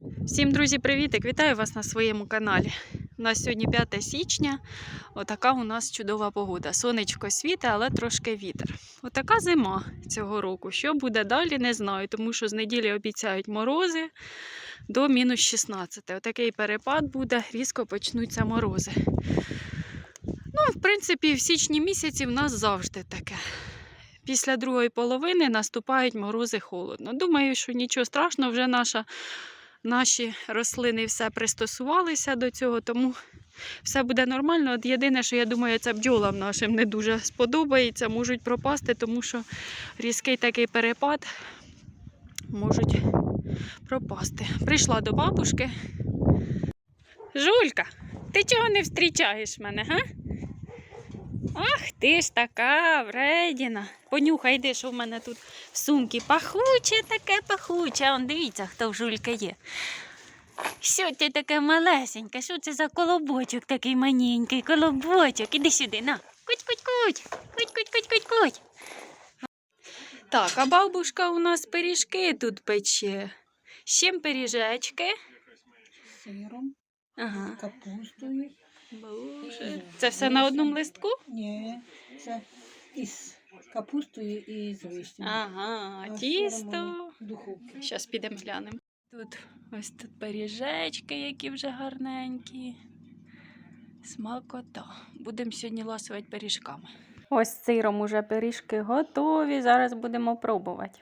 Всім, друзі, привітик! Вітаю вас на своєму каналі. У нас сьогодні 5 січня. Отака у нас чудова погода. Сонечко світе, але трошки вітер. Отака зима цього року. Що буде далі, не знаю, тому що з неділі обіцяють морози до мінус 16. Отакий перепад буде, різко почнуться морози. Ну, в принципі, в січні місяці в нас завжди таке. Після другої половини наступають морози холодно. Думаю, що нічого страшного, вже наша наші рослини все пристосувалися до цього, тому все буде нормально. От єдине, що я думаю, це бджолам нашим не дуже сподобається, можуть пропасти, тому що різкий такий перепад можуть пропасти. Прийшла до бабушки. Жулька, ти чого не зустрічаєш мене, га? Ах, ти ж така вредіна. Понюхай, йди, що в мене тут в сумці пахуче таке пахуче. Он дивіться, хто в жулька є. Що ти таке малесеньке? Що це за колобочок такий маленький? Колобочок. Іди сюди, на. Куть, куть, куть. Куть, куть, куть, куть, куть. Так, а бабушка у нас пиріжки тут пече. З чим пиріжечки? сиром, Ага. капустою. Боже. Це все на одному листку? Ні, це із капустою і з вишнею. Ага, А тісто. в. Зараз підемо глянемо. Тут ось тут пиріжечки, які вже гарненькі. Смакота. Будемо сьогодні ласувати пиріжками. Ось з сиром уже пиріжки готові. Зараз будемо пробувати.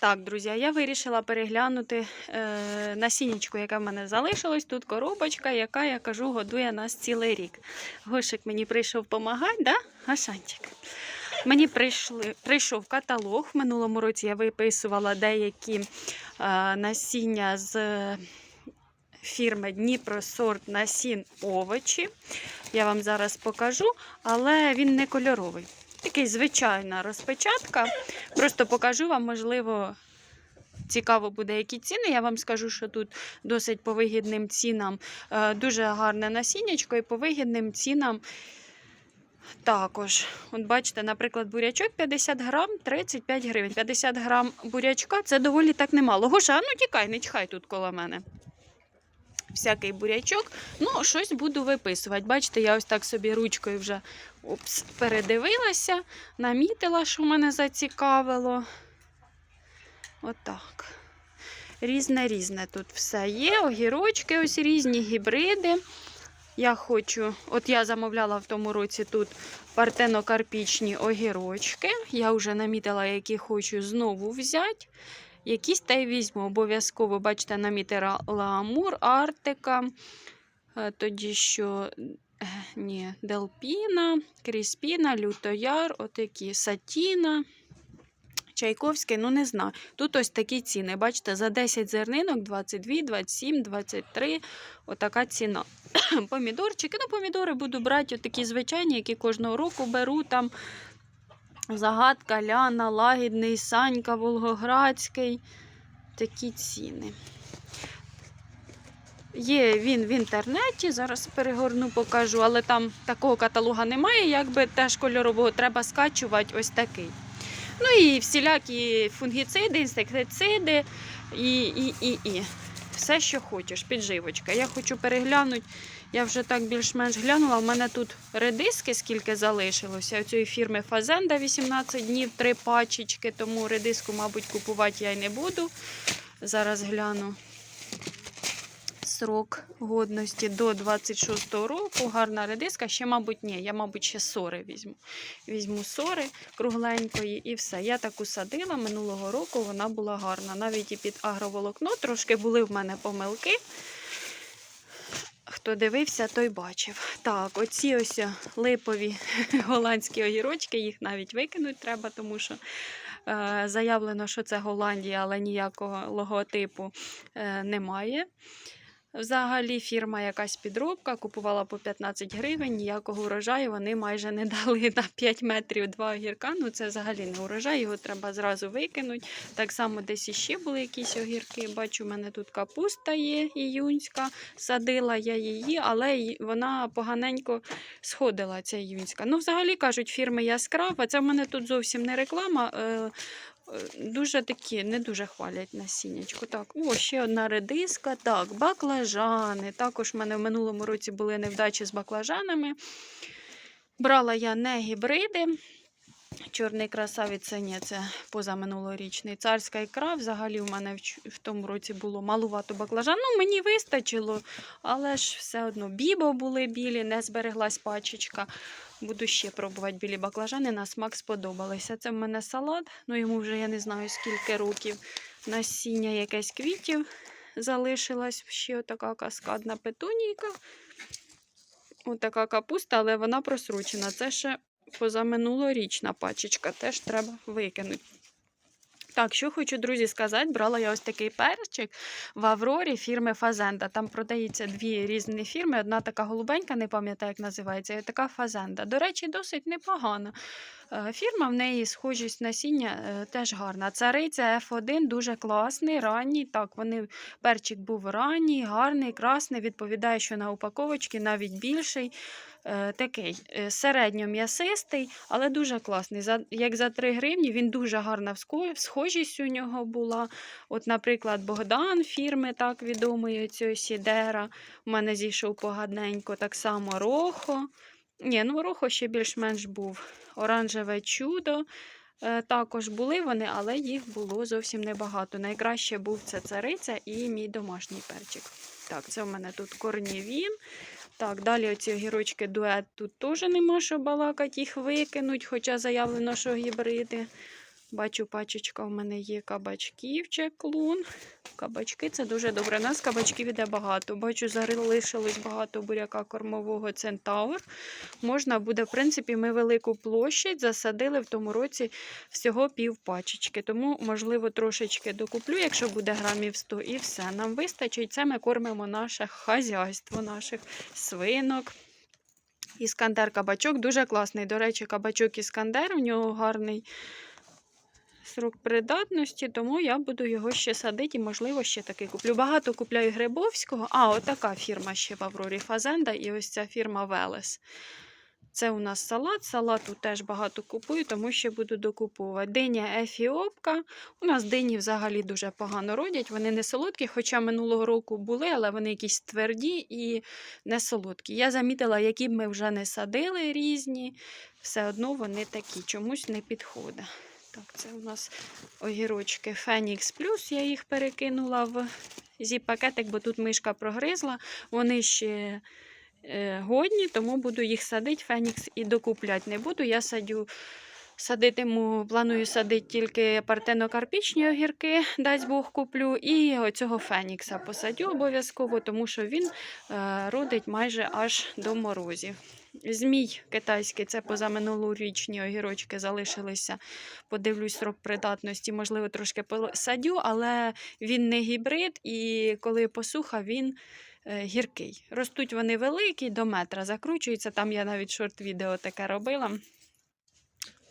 Так, друзі, я вирішила переглянути е, насіннячку, яке в мене залишилось. Тут коробочка, яка, я кажу, годує нас цілий рік. Гошик мені прийшов допомагати, да? Гашанчик? Мені прийшли, прийшов каталог. В минулому році я виписувала деякі е, насіння з фірми Дніпро сорт насін овочі. Я вам зараз покажу, але він не кольоровий. Такий звичайна розпечатка. Просто покажу вам, можливо, цікаво буде, які ціни. Я вам скажу, що тут досить по вигідним цінам е, дуже гарне насіннячко і по вигідним цінам також. От бачите, наприклад, бурячок 50 грам 35 гривень. 50 грам бурячка це доволі так немало. Гоша, ну тікай, не чхай тут коло мене. Всякий бурячок. Ну, щось буду виписувати. Бачите, я ось так собі ручкою вже опс, передивилася, намітила, що мене зацікавило. Отак. Різне різне тут все є. Огірочки, ось різні гібриди. Я хочу, от я замовляла в тому році тут партенокарпічні огірочки. Я вже намітила, які хочу знову взяти. Якісь та й візьму. Обов'язково, бачите, намітила Амур, Артика. е, Тоді що ні, Делпіна, Кріспіна, Лютояр, отакі Сатіна. Чайковський, ну не знаю. Тут ось такі ціни. Бачите, за 10 зернинок 22, 27, 23. Отака ціна. Помідорчики. Ну, помідори буду брати отакі звичайні, які кожного року беру. Там загадка, Ляна, Лагідний, Санька, Волгоградський. Такі ціни. Є він в інтернеті, зараз перегорну, покажу, але там такого каталога немає, якби теж кольорового треба скачувати ось такий. Ну і всілякі фунгіциди, інсектициди і, і, і, і. Все, що хочеш, підживочка. Я хочу переглянути. Я вже так більш-менш глянула. У мене тут редиски, скільки залишилося. У цієї фірми Фазенда 18 днів, три пачечки, тому редиску, мабуть, купувати я й не буду. Зараз гляну срок годності до 26-го року. Гарна редиска. Ще, мабуть, ні. Я, мабуть, ще сори візьму. Візьму сори кругленької і все. Я таку садила минулого року, вона була гарна. Навіть і під агроволокно трошки були в мене помилки. Хто дивився, той бачив. Так, оці ось липові голландські огірочки, їх навіть викинуть треба, тому що е, заявлено, що це Голландія, але ніякого логотипу е, немає. Взагалі фірма якась підробка, купувала по 15 гривень, ніякого урожаю вони майже не дали на 5 метрів два огірка. Ну це взагалі не урожай, його треба зразу викинути. Так само десь іще були якісь огірки. Бачу, у мене тут капуста є іюнська. Садила я її, але вона поганенько сходила, ця іюнська. Ну, взагалі кажуть, фірми яскрава. Це в мене тут зовсім не реклама. Е, Дуже такі, не дуже хвалять насіннячку. Так, о, ще одна редиска. Так, баклажани. Також в мене в минулому році були невдачі з баклажанами. Брала я не гібриди. Чорний красавець це ні, це позаминулорічний. Царська ікра. Взагалі в мене в, в тому році було малувато баклажан. Ну, мені вистачило, але ж все одно бібо були білі, не збереглась пачечка. Буду ще пробувати білі баклажани. На смак сподобалися. Це в мене салат. Ну йому вже я не знаю скільки років. Насіння якесь квітів залишилась. Ще така каскадна петунійка. Отака капуста, але вона просрочена. Це ще позаминулорічна пачечка, теж треба викинути. Так, що хочу, друзі, сказати, брала я ось такий перчик в Аврорі фірми Фазенда. Там продається дві різні фірми. Одна така голубенька, не пам'ятаю, як називається, і така Фазенда. До речі, досить непогана. Е, Фірма в неї схожість насіння е, теж гарна. Цариця F1 дуже класний, ранній. Так, вони перчик був ранній, гарний, красний. Відповідає, що на упаковочці навіть більший. Е, Такий е, середньом'ясистий, але дуже класний. За, як за 3 гривні він дуже гарна схожість у нього була. От, наприклад, Богдан фірми так відомої цієї Сідера. У мене зійшов погадненько. Так само Рохо. Ні, ну Рохо ще більш-менш був. Оранжеве чудо. Е, Також були вони, але їх було зовсім небагато. Найкраще був це цариця і мій домашній перчик. Так, це в мене тут корнівін. Так, далі оці огірочки дует тут теж нема що балакати, їх викинуть, хоча заявлено, що гібриди. Бачу, пачечка в мене є кабачків, чеклун. Кабачки це дуже добре. У нас кабачків іде багато. Бачу, залишилось багато буряка кормового центавр. Можна буде, в принципі, ми велику площадь засадили в тому році всього пів пачечки. Тому, можливо, трошечки докуплю, якщо буде грамів 100, і все. Нам вистачить. Це ми кормимо наше хазяйство, наших свинок. Іскандер кабачок дуже класний. До речі, кабачок іскандер, у нього гарний срок придатності, тому я буду його ще садити і, можливо, ще такий куплю. Багато купляю Грибовського. А, отака фірма ще в Аврорі Фазенда і ось ця фірма Велес. Це у нас салат. Салату теж багато купую, тому що буду докуповувати. Диня ефіопка. У нас дині взагалі дуже погано родять. Вони не солодкі, хоча минулого року були, але вони якісь тверді і не солодкі. Я замітила, які б ми вже не садили різні, все одно вони такі, чомусь не підходить. Так, це у нас огірочки Фенікс Плюс. Я їх перекинула в зіп-пакетик, бо тут мишка прогризла. Вони ще е, годні, тому буду їх садити. Фенікс і докупляти не буду. Я садю. Садитиму, планую садити тільки партенокарпічні огірки, дасть Бог куплю, і оцього фенікса посадю обов'язково, тому що він е, родить майже аж до морозів. Змій китайський, це позаминулорічні огірочки залишилися. Подивлюсь срок придатності, можливо, трошки посадю, але він не гібрид, і коли посуха, він е, гіркий. Ростуть вони великі, до метра закручуються. Там я навіть шорт-відео таке робила.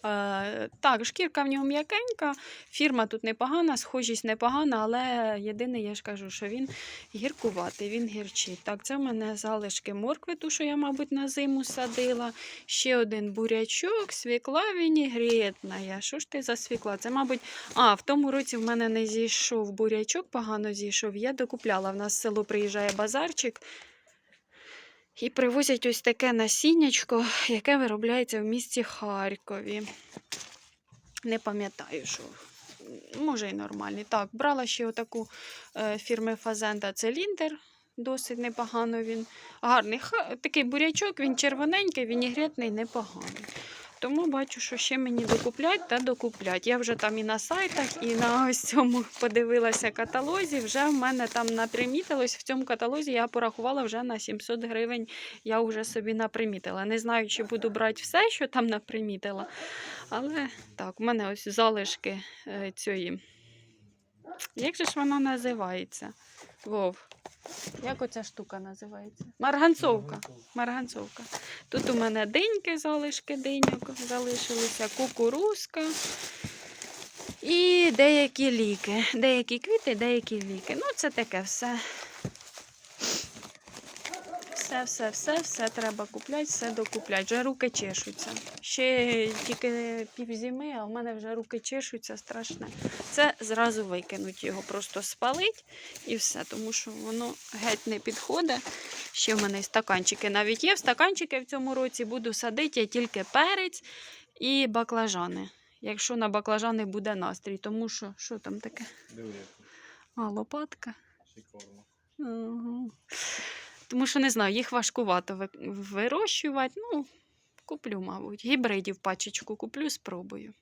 Е, так, шкірка в нього м'якенька, фірма тут непогана, схожість непогана, але єдине, я ж кажу, що він гіркуватий, він гірчить. Так, це в мене залишки моркви, ту, що я, мабуть, на зиму садила. Ще один бурячок, свікла вінігретна. Що ж ти за свікла? Це, мабуть, а, в тому році в мене не зійшов бурячок, погано зійшов. Я докупляла. В нас в село приїжджає базарчик. І привозять ось таке насіннячко, яке виробляється в місті Харкові. Не пам'ятаю, що. Може, і нормальний. Так, брала ще отаку е, фірми Фазенда Циліндр. Досить непогано він. Гарний. Ха, такий бурячок, він червоненький, він ігретний, непоганий. Тому бачу, що ще мені докуплять та докуплять. Я вже там і на сайтах, і на ось цьому подивилася каталозі. Вже в мене там напримітилось. В цьому каталозі я порахувала вже на 700 гривень. Я вже собі напримітила. Не знаю, чи буду брати все, що там напримітила. Але так, у мене ось залишки е, цієї. Як же ж вона називається? Вов. Як оця штука називається? Марганцовка. Марганцовка. Тут у мене диньки, залишки диньок залишилися, кукурузка і деякі ліки. Деякі квіти, деякі ліки. Ну, це таке все. Все, все, все, все треба купляти, все докупляти. Вже руки чешуться. Ще тільки півзими, а в мене вже руки чешуться страшне. Це зразу викинуть його, просто спалить і все, тому що воно геть не підходить. Ще в мене стаканчики навіть є. В стаканчики в цьому році буду садити я тільки перець і баклажани. Якщо на баклажани буде настрій, тому що що там таке? А, лопатка. шикарно. Угу. Тому що не знаю, їх важкувато вирощувати. Ну, куплю, мабуть. Гібридів пачечку куплю, спробую.